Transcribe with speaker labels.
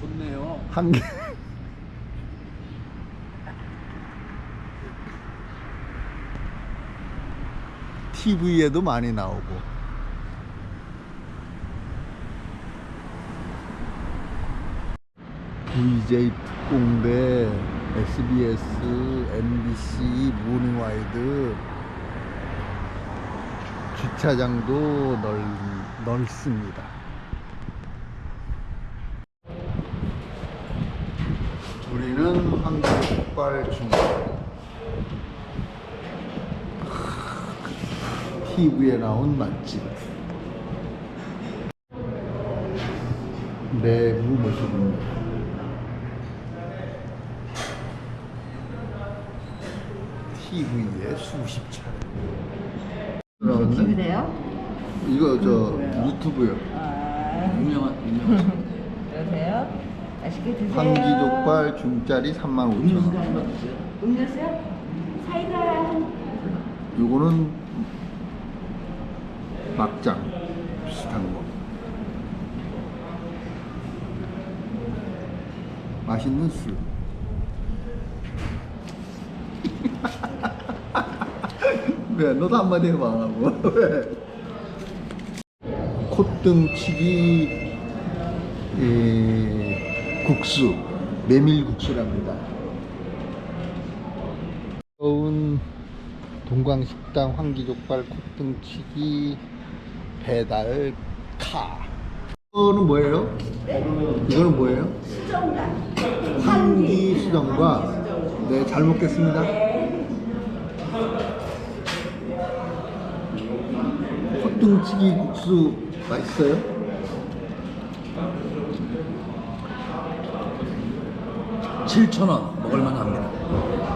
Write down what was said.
Speaker 1: 좋네요.
Speaker 2: 한 개. TV에도 많이 나오고. VJ 특공대, SBS, MBC, 모닝와이드 주차장도 넓, 넓습니다. 우리는 한국발 중 TV에 나온 맛집 내부 모습입니다. TV에 수십 차례. 그러네?
Speaker 3: TV래요?
Speaker 2: 이거 저 유튜브요.
Speaker 3: 아,
Speaker 1: 유명한 유명한.
Speaker 3: 맛있게 드세요.
Speaker 2: 황기 족발 중짜리 35,000원.
Speaker 1: 음료수도 한번 드세요.
Speaker 3: 음료수요? 사이다 한
Speaker 2: 요거는 막장 비슷한 거. 맛있는 술. 왜 너도 한마디 해봐. 뭐. 왜? 콧등치기 에, 국수 메밀국수랍니다. 더운 동광식당 황기족발 콧등치기 배달 카. 이거는 뭐예요? 이거는 뭐예요? 황기 수정과 네, 잘 먹겠습니다. 콧등치기 국수 맛있어요?
Speaker 1: 칠천 원 먹을만 합니다.